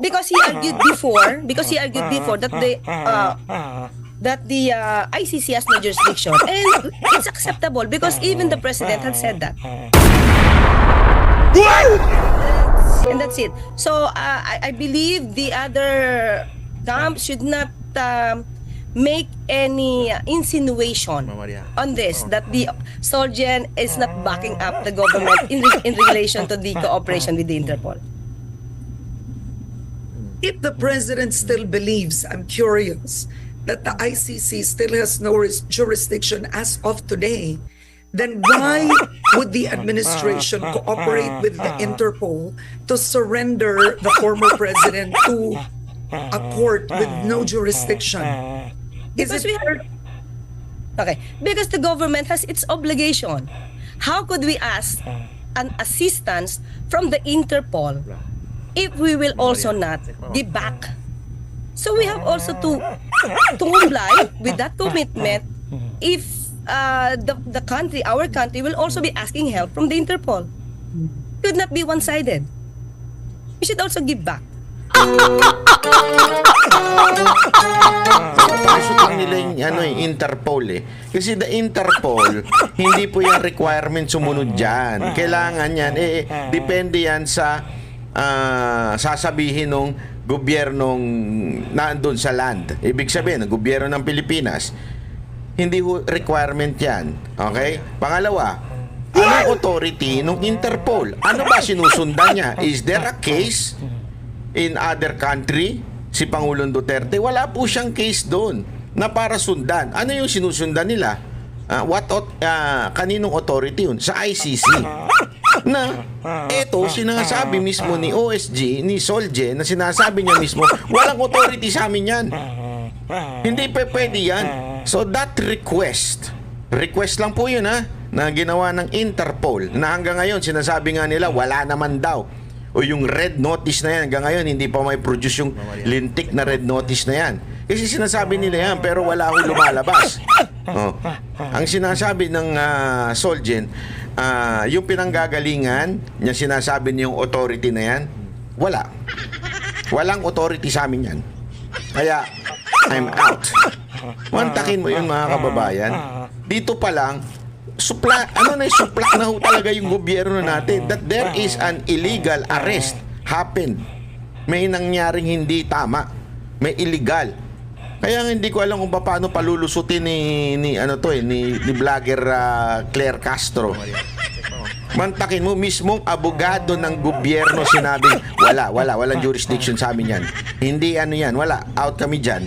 because he argued before, because he argued before that the uh, that the uh, ICC has no jurisdiction, and it's acceptable because even the president had said that. And that's it. So uh, I, I believe the other camp should not um, make any insinuation on this that the Solgen is not backing up the government in, re- in relation to the cooperation with the Interpol. If the president still believes, I'm curious, that the ICC still has no ris- jurisdiction as of today, then why would the administration cooperate with the Interpol to surrender the former president to a court with no jurisdiction? Is Because it we have, okay, because the government has its obligation. How could we ask an assistance from the Interpol if we will also not be back? So we have also to to comply with that commitment if uh, the the country, our country, will also be asking help from the Interpol. Could not be one-sided. We should also give back. Pasok lang nila yung ano, yung Interpol eh. Kasi the Interpol, hindi po yung requirement sumunod dyan. Kailangan yan, eh, depende yan sa ah, sasabihin ng gobyernong nandun sa land. Ibig sabihin, ng gobyerno ng Pilipinas, hindi requirement yan. Okay? Pangalawa, anong authority ng Interpol? Ano ba sinusundan niya? Is there a case in other country? Si Pangulong Duterte, wala po siyang case doon na para sundan. Ano yung sinusundan nila? Ah, what ah, kaninong authority yun? Sa ICC. Na eto sinasabi mismo ni OSG, ni Solje, na sinasabi niya mismo, walang authority sa amin yan. Hindi pa pwede yan. So that request, request lang po yun ha, na ginawa ng Interpol, na hanggang ngayon sinasabi nga nila wala naman daw. O yung red notice na yan, hanggang ngayon hindi pa may produce yung lintik na red notice na yan. Kasi sinasabi nila yan, pero wala ho lumalabas. Oh. Ang sinasabi ng ah, Solgen, ah, yung pinanggagalingan, niya sinasabi niyong authority na yan, wala. Walang authority sa amin yan. Kaya, I'm out. Mantakin mo yun mga kababayan. Dito pa lang, supla, ano na suplak na ho talaga yung gobyerno natin that there is an illegal arrest happened. May nangyaring hindi tama. May illegal. Kaya hindi ko alam kung paano palulusutin ni, ni ano to eh, ni, ni vlogger ah, Claire Castro. Mantakin mo mismong abogado ng gobyerno sinabing wala, wala, walang jurisdiction sa amin yan. Hindi ano yan, wala, out kami dyan.